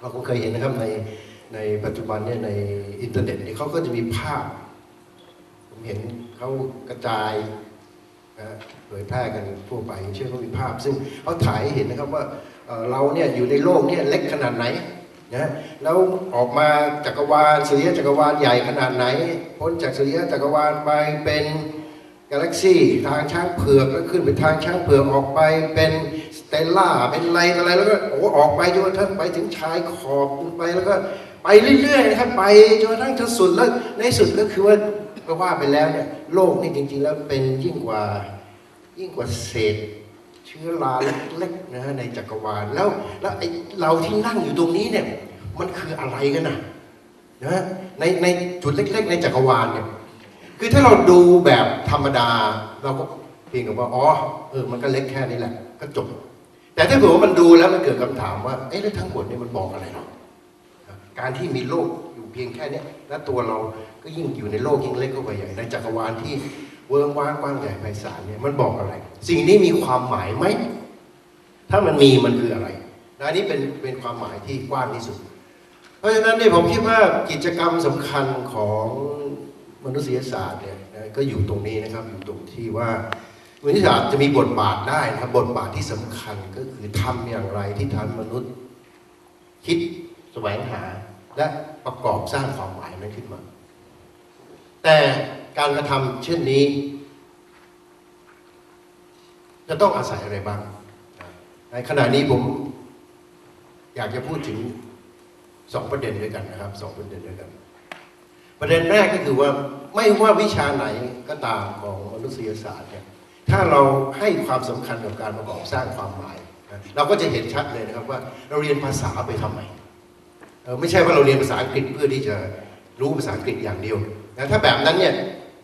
เราคงเคยเห็นนะครับในในปัจจุบันเนี่ยในอินเทอร์เน็ตเนี่ยเขาก็จะมีภาพ ผมเห็นเขากระจายนะเผยแพร่กันทั่วไปเชื่อเขามีภาพ ซึ่งเขาถ่ายเห็นนะครับว่าเราเนี่ยอยู่ในโลกเนี่ยเล็กขนาดไหนนะแล้วออกมาจักรวาลสุริยะจักรวาลใหญ่ขนาดไหน พ้นจากสุริยะจักรวาลไปเป็นกาแล็กซี่ทางช้างเผือกแล้วขึ้นไปทางช้างเผือกออกไปเป็น เตลล่าเป็นไรอะไรแล้วก็โอ้ออกไปจนกระทั่งไปถึงชายขอบไปแล้วก็ไปเรื่อยๆนะครับไปจนกระทั่งถึงสุดแล้วในสุดก็คือว่าก็ว่าไปแล้วเนี่ยโลกนี่จริง ๆ แล้วเป็นยิ่งกว่ายิ่งกว่าเศษเชื้อราเล็กๆนะฮะในจักรวาลแล้วแล้วไอ้เราที่นั่งอยู่ตรงนี้เนี่ยมันคืออะไรกันนะนะฮะในในจุดเล็ก ๆ ในจักรวาลเนี่ยคือถ้าเราดูแบบธรรมดาเราก็เพียงกับว่าอ๋อเออมันก็เล็กแค่นี้แหละก็จบ แต่ถ้าเผื่อว่ามันดูแล้วมันเกิดคำถามว่า เอ๊ะแล้วทั้งหมดนี่มันบอกอะไรเราการที่มีโลกอยู่เพียงแค่เนี้ยและตัวเราก็ยิ่งอยู่ในโลกยิ่งเล็กเข้าไปใหญ่ในจักรวาลที่เวิ้งว้างกว้างใหญ่ไพศาลเนี่ยมันบอกอะไร สิ่งนี้มีความหมายไหมถ้ามันมีมันคืออะไรนะนนี้เป็นเป็นความหมายที่กว้างที่สุด เพราะฉะนั้นเนี่ยผมคิดว่ากิจกรรมสำคัญของมนุษยศาสตร์เนี่ยก็อยู่ตรงนี้นะครับอยู่ตรงที่ว่า มนุษยศาสตร์จะมีบทบาทได้นะครับบทบาทที่สำคัญก็คือทำอย่างไรที่ทำมนุษย์ คิดแสวงหาและประกอบสร้างความหมายนั้นขึ้นมา แต่การกระทำเช่นนี้ จะต้องอาศัยอะไรบ้าง ในขณะนี้ผมอยากจะพูดถึงสองประเด็นด้วยกันนะครับสองประเด็นด้วยกัน ประเด็นแรกก็คือว่าไม่ว่าวิชาไหนก็ตามของมนุษยศาสตร์เนี่ย ถ้าเราให้ความสำคัญกับการประกอบสร้างความหมายเราก็จะเห็นชัดเลยนะครับว่าเราเรียนภาษาไปทำไมไม่ใช่ว่าเราเรียนภาษาอังกฤษเพื่อที่จะรู้ภาษาอังกฤษอย่างเดียวนะถ้าแบบนั้นเนี่ย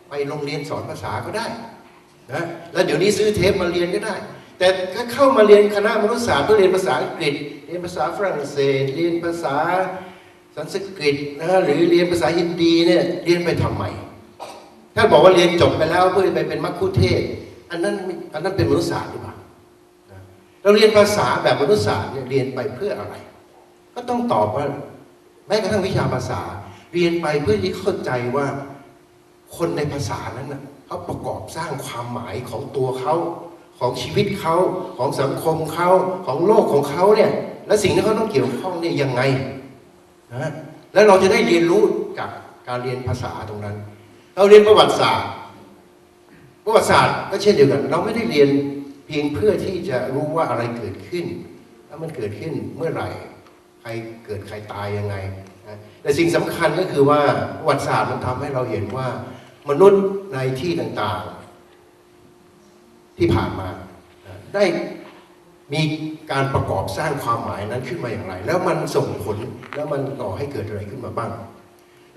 ไปโรงเรียนสอนภาษาก็ได้นะแล้วเดี๋ยวนี้ซื้อเทปมาเรียนก็ได้ แต่ถ้าเข้ามาเรียนคณะมนุษยศาสตร์เพื่อเรียนภาษาอังกฤษ เรียนภาษาฝรั่งเศส เรียนภาษาสันสกฤตนะหรือเรียนภาษาฮินดีเนี่ยเรียนไปทำไมถ้าบอกว่าเรียนจบไปแล้วเพื่อไปเป็นมัคคุเทศก์ อันนั้นอันนั้นเป็นมนุษยศาสตร์หรือเปล่านะเราเรียนภาษาแบบมนุษยศาสตร์เนี่ยเรียนไปเพื่ออะไร ก็ต้องตอบว่าแม้กระทั่งวิชาภาษา เรียนไปเพื่อที่เข้าใจว่าคนในภาษานั้นนะเขาประกอบสร้างความหมายของตัวเขาของชีวิตเขาของสังคมเขาของโลกของเขาเนี่ยและสิ่งที่เขาต้องเกี่ยวข้องเนี่ยยังไงนะแล้วเราจะได้เรียนรู้จากการเรียนภาษาตรงนั้น เราเรียนประวัติศาสตร์ ประวัติศาสตร์ก็เช่นเดียวกัน เราไม่ได้เรียนเพียงเพื่อที่จะรู้ว่าอะไรเกิดขึ้น แล้วมันเกิดขึ้นเมื่อไหร่ใครเกิดใครตายยังไงนะแต่สิ่งสำคัญก็คือว่าประวัติศาสตร์มันทำให้เราเห็นว่ามนุษย์ในที่ต่างๆที่ผ่านมาได้มีการประกอบสร้างความหมายนั้นขึ้นมาอย่างไร แล้วมันส่งผลแล้วมันก่อให้เกิดอะไรขึ้นมาบ้าง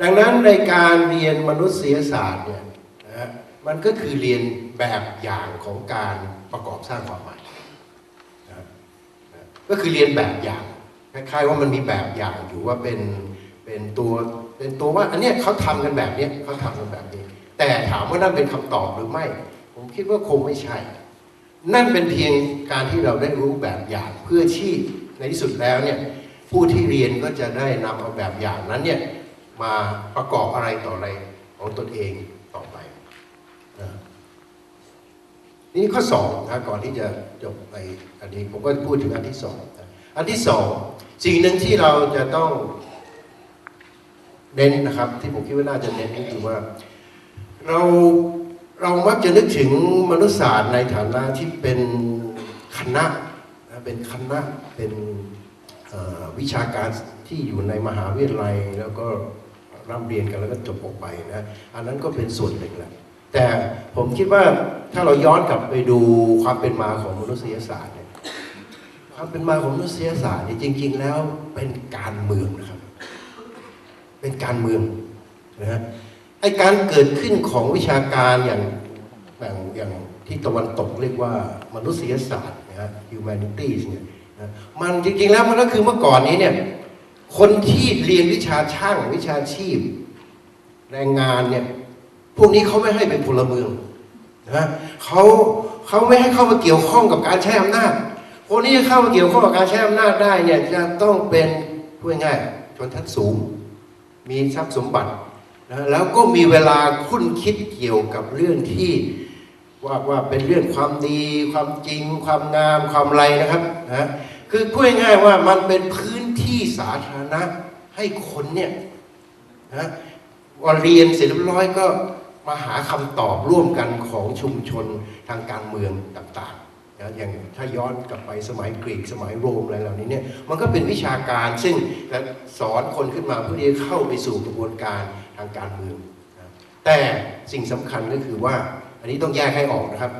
ดังนั้นในการเรียนมนุษยศาสตร์เนี่ยนะ มันก็คือเรียนแบบอย่างของการประกอบสร้างความหมายนะก็คือเรียนแบบอย่างคล้ายๆว่ามันมีแบบอย่างอยู่ว่าเป็นเป็นตัวเป็นตัวว่า อันเนี้ยเขาทำกันแบบเนี้ยเขาทำกันแบบนี้ แต่ถามว่านั่นเป็นคำตอบหรือไม่ ผมคิดว่าคงไม่ใช่ นั่นเป็นเพียงการที่เราได้รู้แบบอย่างเพื่อที่ในที่สุดแล้วเนี่ยผู้ที่เรียนก็จะได้นำเอาแบบอย่างนั้นเนี่ยมาประกอบอะไรต่ออะไรของตนเอง นี่ข้อสองนะก่อนที่จะจบไปอันนี้ผมก็พูดถึงอันที่สองอันที่สองสิ่งหนึ่งที่เราจะต้องเน้นนะครับ ที่ผมคิดว่าน่าจะเน้นก็คือว่า เราเรามักจะนึกถึงมนุษยศาสตร์ในฐานะที่เป็นคณะนะเป็นคณะเป็นวิชาการที่อยู่ในมหาวิทยาลัยแล้วก็ร่ำเรียนกันแล้วก็จบออกไปนะ อันนั้นก็เป็นส่วนหนึ่งแหละ แต่ผมคิดว่าถ้าเราย้อนกลับไปดูความเป็นมาของมนุษยศาสตร์เนี่ยความเป็นมาของมนุษยศาสตร์เนี่ยจริง ๆ แล้วเป็นการเมืองนะครับ เป็นการเมืองนะฮะไอการเกิดขึ้นของวิชาการอย่างแบบอย่างที่ตะวันตกเรียกว่ามนุษยศาสตร์นะฮะ humanities เนี่ยนะมันจริง ๆ แล้วมันก็คือเมื่อก่อนนี้เนี่ยคนที่เรียนวิชาช่างวิชาชีพ แรงงานเนี่ย พวกนี้เขาไม่ให้เป็นพลเมืองนะเขาเขาไม่ให้เข้ามาเกี่ยวข้องกับการใช้อำนาจคนที่จะเข้ามาเกี่ยวข้องกับการใช้อำนาจได้เนี่ยจะต้องเป็นพูดง่ายชนชั้นสูง มีทรัพย์สมบัตินะแล้วก็มีเวลาคุ้นคิดเกี่ยวกับเรื่องที่ว่าว่าเป็นเรื่องความดี ความจริง ความงาม ความไรนะครับนะคือพูดง่ายว่ามันเป็นพื้นที่สาธารณะให้คนเนี่ยนะว่าเรียนเสร็จเรียบร้อยก็ มาหาคำตอบร่วมกันของชุมชนทางการเมืองต่างๆนะอย่างถ้าย้อนกลับไปสมัยกรีกสมัยโรมอะไรเหล่านี้เนี่ยมันก็เป็นวิชาการซึ่งสอนคนขึ้นมาเพื่อที่จะเข้าไปสู่กระบวนการทางการเมืองนะแต่สิ่งสำคัญก็คือว่าอันนี้ต้องแยกให้ออกนะครับ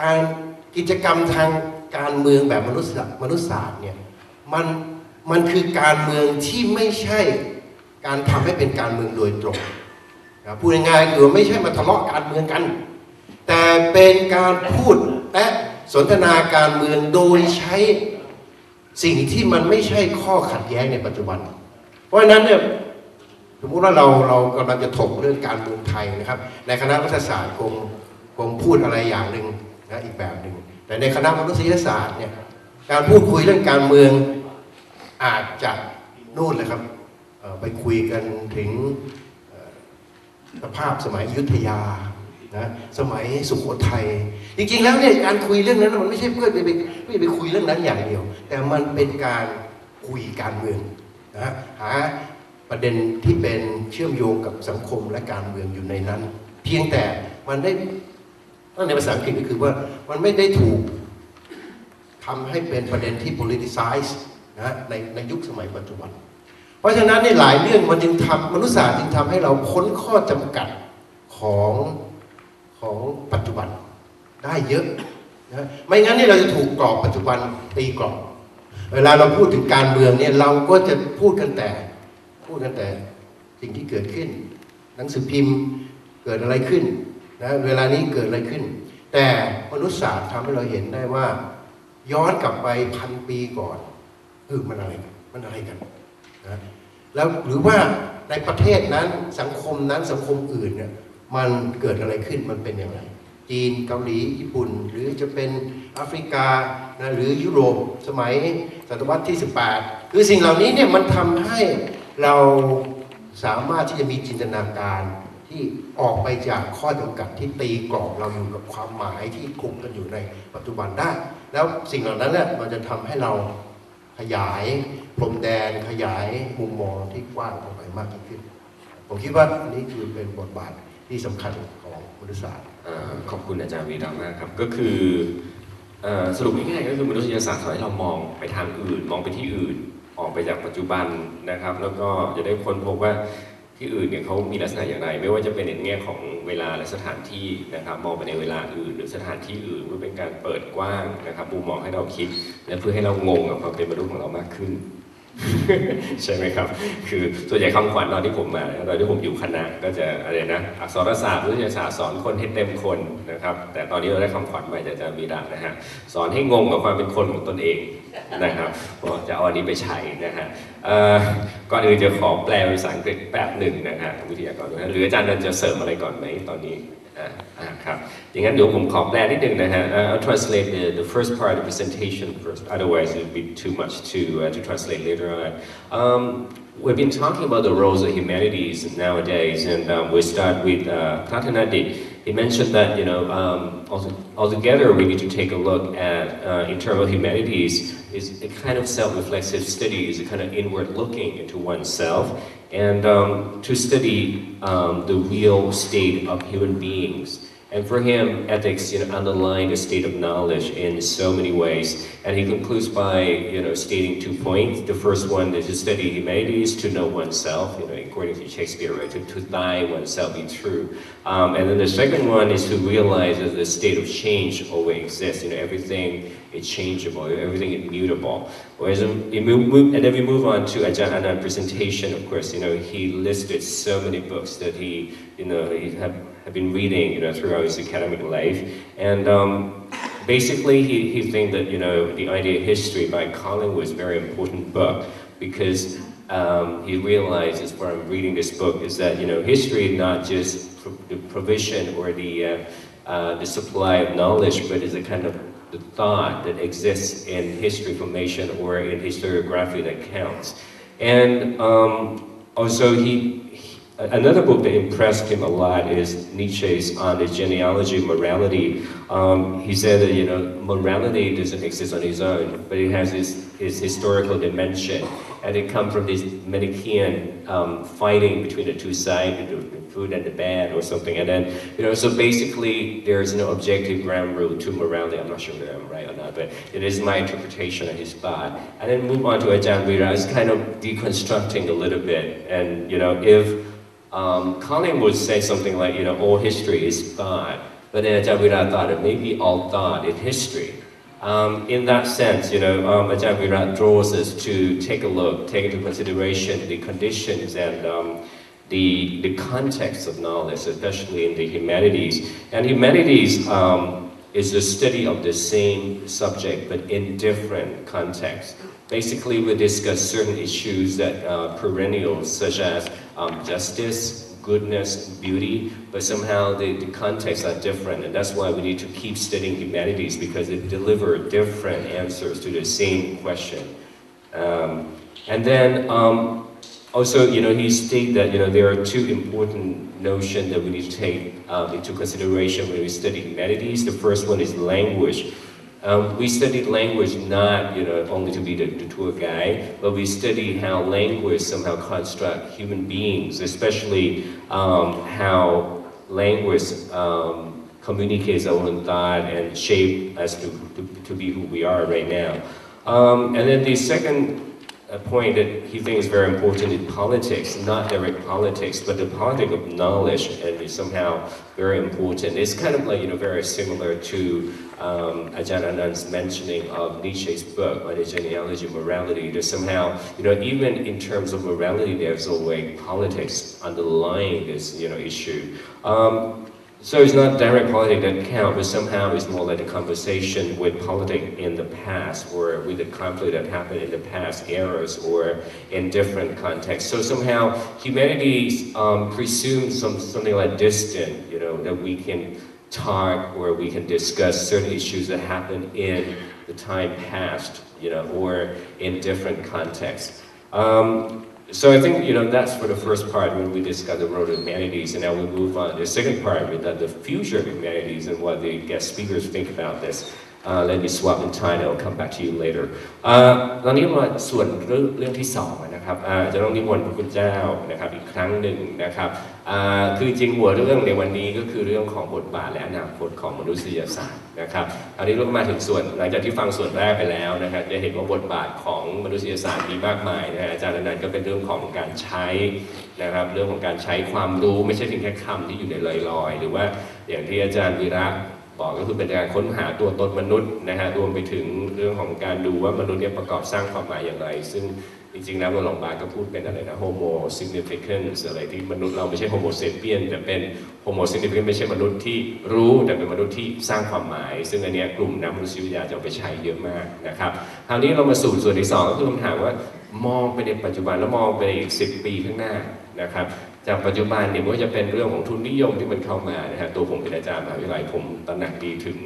การกิจกรรมทางการเมืองแบบมนุษย์มนุษยศาสตร์เนี่ยมันมันคือการเมืองที่ไม่ใช่การทำให้เป็นการเมืองโดยตรง นะพูดง่ายๆคือไม่ใช่มาทะเลาะการเมืองกัน แต่เป็นการพูดและสนทนาการเมืองโดยใช้สิ่งที่มันไม่ใช่ข้อขัดแย้งในปัจจุบัน เพราะฉะนั้นเนี่ยสมมติว่าเราเรากำลังจะถกเรื่องการเมืองไทยนะครับ ในคณะรัฐศาสตร์คงคงพูดอะไรอย่างหนึ่งนะอีกแบบหนึ่งแต่ในคณะมนุษยศาสตร์เนี่ยการพูดคุยเรื่องการเมืองอาจจะนู่นเลยครับไปคุยกันถึง สภาพสมัยยุทธยานะสมัยสุโขทัยจริงๆแล้วเนี่ยการคุยเรื่องนั้นมันไม่ใช่เพื่อไปไปไม่ไปคุยเรื่องนั้นอย่างเดียว แต่มันเป็นการคุยการเมืองนะหาประเด็นที่เป็นเชื่อมโยงกับสังคมและการเมืองอยู่ในนั้น เพียงแต่มันได้ถ้าในภาษาอังกฤษก็คือว่ามันไม่ได้ถูกทำให้เป็นประเด็นที่ politicize นะในในยุคสมัยปัจจุบัน เพราะฉะนั้นในหลายเรื่องมันจึงทำมนุษยศาสตร์จึงทำให้เราพ้นข้อจำกัดของของปัจจุบันได้เยอะนะไม่งั้นนี่เราจะถูกกรอบปัจจุบันตีกรอบ เวลาเราพูดถึงการเมืองเนี่ยเราก็จะพูดกันแต่ พูดกันแต่สิ่งที่เกิดขึ้น หนังสือพิมพ์เกิดอะไรขึ้นนะเวลานี้เกิดอะไรขึ้น แต่มนุษยศาสตร์ทำให้เราเห็นได้ว่า ย้อนกลับไปพันปีก่อนเออมันอะไรกันมันอะไรกัน นะแล้วหรือว่าในประเทศนั้นสังคมนั้นสังคมอื่นเนี่ยมันเกิดอะไรขึ้นมันเป็นอย่างไร จีนเกาหลีญี่ปุ่น หรือจะเป็นแอฟริกานะหรือยุโรปสมัยศตวรรษที่ 18 คือสิ่งเหล่านี้เนี่ยมันทำให้เราสามารถที่จะมีจินตนาการที่ออกไปจากข้อจำกัดที่ตีกรอบเราอยู่กับความหมายที่คุมกันอยู่ในปัจจุบันได้ แล้วสิ่งเหล่านั้นเนี่ยมันจะทำให้เรา ขยายพรมแดนขยายมุมมองที่กว้างออกไปมากยิ่งขึ้น ผมคิดว่าอันนี้คือเป็นบทบาทที่สำคัญของมนุษยศาสตร์ขอบคุณอาจารย์วีรัมมากครับ ก็คืออสรุปง่ายๆก็คือมนุษยศาสตร์สอนให้เรามองไปทางอื่น มองไปที่อื่น ออกไปจากปัจจุบันนะครับ แล้วก็จะได้ค้นพบว่า ที่อื่นเนี่ยเขามีลักษณะอย่างไร ไม่ว่าจะเป็นในแง่ของเวลาและสถานที่นะครับมองไปในเวลาอื่น หรือสถานที่อื่นเพื่อเป็นการเปิดกว้างนะครับมุมมองให้เราคิด และเพื่อให้เรางงกับความเป็นมนุษย์ของเรามากขึ้น ใช่ไหมครับ คือส่วนใหญ่คำขวัญตอนที่ผมมาตอนที่ผมอยู่คณะก็จะอะไรนะอักษรศาสตร์วิทยาศาสตร์สอนคนให้เต็มคนนะครับ แต่ตอนนี้เราได้คำขวัญใหม่จากอาจารย์วีระนะฮะสอนให้งงกับความเป็นคนของตนเองนะครับก็จะเอาอันนี้ไปใช้นะฮะก่อนอื่นจะขอแปลเป็นภาษาอังกฤษแป๊บหนึ่งนะฮะวิทยากรนะหรืออาจารย์จะเสริมอะไรก่อนไหมตอนนี้ ครับอย่างนั้นเดี๋ยวผมขอแปลนิดหนึงนะฮะ Uh, I'll translate the, the first part of the presentation first otherwise it would be too much to uh, to translate later on um, we've been talking about the roles of humanities nowadays and um, we start with uh, Pratanadi he mentioned that you know um, also, altogether we need to take a look at uh, internal humanities is a kind of self-reflexive study is a kind of inward looking into oneself and um, to study um, the real state of human beings and for him, ethics, you know, underline the state of knowledge in so many ways. And he concludes by, you know, stating two points. The first one is to study humanities, to know oneself, you know, according to Shakespeare, right, to, to thy oneself be true. Um, and then the second one is to realize that the state of change always exists. You know, everything is changeable, everything is mutable. Whereas, um, and then we move on to Ajahn presentation, of course, you know, he listed so many books that he, you know, he have, have been reading, you know, throughout his academic life. And um, basically, he, he think that, you know, the idea of history by Collingwood is a very important book because um, he realizes from reading this book is that, you know, history is not just the provision or the, uh, uh, the supply of knowledge, but is a kind of the thought that exists in history formation or in historiography that counts. And um, also, he, he- another book that impressed him a lot is Nietzsche's On the Genealogy of Morality. Um, he said that you know morality doesn't exist on its own, but it has its, its historical dimension, and it comes from this Manichaean um, fighting between the two sides, the good and the bad, or something. And then you know, so basically, there is no objective ground rule to morality. I'm not sure that I'm right or not, but it is my interpretation of his thought. And then move on to Ajahn Vira. I was kind of deconstructing a little bit, and you know, if um, Colin would say something like, you know, all history is thought, but then Ajahn thought that maybe all thought is history. Um, in that sense, you know, um, Ajahn draws us to take a look, take into consideration the conditions and um, the, the context of knowledge, especially in the humanities. And humanities um, is the study of the same subject, but in different contexts. Basically, we discuss certain issues that are perennial, such as um, justice, goodness, beauty, but somehow the, the contexts are different, and that's why we need to keep studying humanities because it delivers different answers to the same question. Um, and then um, also, you know, he stated that you know there are two important notions that we need to take um, into consideration when we study humanities. The first one is language. Um, we studied language not, you know, only to be the, the tour guide, but we study how language somehow construct human beings, especially um, how language um, communicates our own thought and shape us to, to, to be who we are right now. Um, and then the second uh, point that he thinks is very important in politics, not direct politics, but the politics of knowledge, and is somehow very important. It's kind of like, you know, very similar to um, Ajahn Anand's mentioning of Nietzsche's book on the genealogy of morality. There's somehow, you know, even in terms of morality, there's always politics underlying this, you know, issue. Um, so it's not direct politics that count, but somehow it's more like a conversation with politics in the past, or with the conflict that happened in the past eras, or in different contexts. So somehow humanity um, presumes some, something like distant, you know, that we can talk or we can discuss certain issues that happened in the time past, you know, or in different contexts. Um, so I think you know that's for the first part when we discuss the role of humanities, and now we move on to the second part with uh, the future of humanities and what the guest speakers think about this. Uh, let me swap in time. I'll come back to you later. อ่าตอนนี้มาส่วนเรื่องเรื่องที่สอง นะครับจะต้องนิมนต์พระคุณเจ้านะครับอีกครั้งหนึ่งนะครับคือจริงหัวเรื่องในวันนี้ก็คือเรื่องของบทบาทและอนาคตของมนุษยศาสตร์นะครับอันนี้เราก็มาถึงส่วนหลังจากที่ฟังส่วนแรกไปแล้วนะครับจะเห็นว่าบทบาทของมนุษยศาสตร์มีมากมายนะฮะอาจารย์นันต์ก็เป็นเรื่องของการใช้นะครับเรื่องของการใช้ความรู้ไม่ใช่เพียงแค่คำที่อยู่ในลอยๆ หรือว่าอย่างที่อาจารย์วีระบอกก็คือเป็นการค้นหาตัวตนมนุษย์นะฮะรวมไปถึงเรื่องของการดูว่ามนุษย์เนี่ยประกอบสร้างความหมายอย่างไร ซึ่ง ริงๆ แล้วโรลองบาก็พูดเป็นอะไรนะ homo significance อะไรที่มนุษย์เราไม่ใช่ homo sapien แต่เป็น homo significant ไม่ใช่มนุษย์ที่รู้แต่เป็นมนุษย์ที่สร้างความหมาย ซึ่งอันนี้กลุ่มนักมนุษยวิทยาจะไปใช้เยอะมากนะครับคราวนี้เรามาสู่ส่วนที่สองก็คือคำถามว่ามองไปในปัจจุบันแล้วมองไปอีกสิปีข้างหน้านะครับจากปัจจุบันเนี่ยม่ว่าจะเป็นเรื่องของทุนนิยมที่มันเข้ามานะฮะตัวผมเป็นอาจารย์มหาวิทยาลัยผมตระหนักดีถึง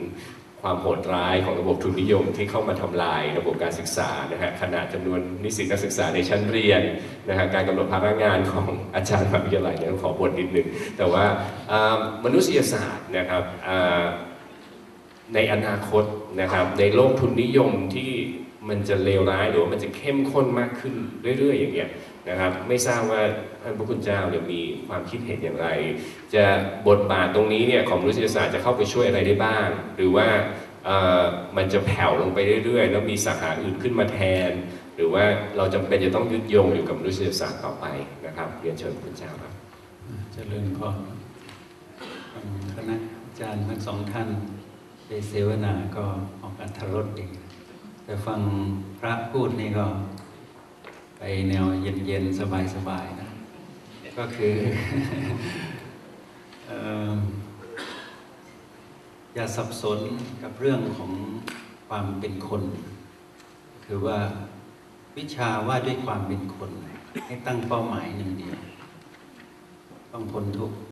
ความโหดร้ายของระบบทุนนิยมที่เข้ามาทำลายระบบการศึกษานะฮะขนาดจำนวนนิสิตนักศึกษาในชั้นเรียนนะฮะการกำหนดภาระงานของอาจารย์มหาวิทยาลัยเนี่ยต้องขอบทนิดนึงแต่ว่ามนุษยศาสตร์นะครับในอนาคตนะครับในโลกทุนนิยมที่มันจะเลวร้ายหรือว่ามันจะเข้มข้นมากขึ้นเรื่อยๆอย่างเงี้ย นะครับ ไม่ทราบว่าท่านพระคุณเจ้าเนี่ยมีความคิดเห็นอย่างไร จะบทบาทตรงนี้เนี่ยของมนุษยศาสตร์จะเข้าไปช่วยอะไรได้บ้าง หรือว่ามันจะแผ่วลงไปเรื่อยๆ แล้วมีสาขาอื่นขึ้นมาแทน หรือว่าเราจำเป็นจะต้องยึดโยงอยู่กับมนุษยศาสตร์ต่อไปนะครับเรียนเชิญพระคุณเจ้าครับเจริญพรคณะอาจารย์ทั้งสองท่านไปเสวนาก็ออกอัธรสดีแต่ฟังพระพูดนี่ก็ ไปแนวเย็นๆ สบายๆนะ ก็คือเอ่ออย่าสับสนกับเรื่องของความเป็นคน คือว่าวิชาว่าด้วยความเป็นคน ให้ตั้งเป้าหมายหนึ่งเดียว ต้องพ้นทุกข์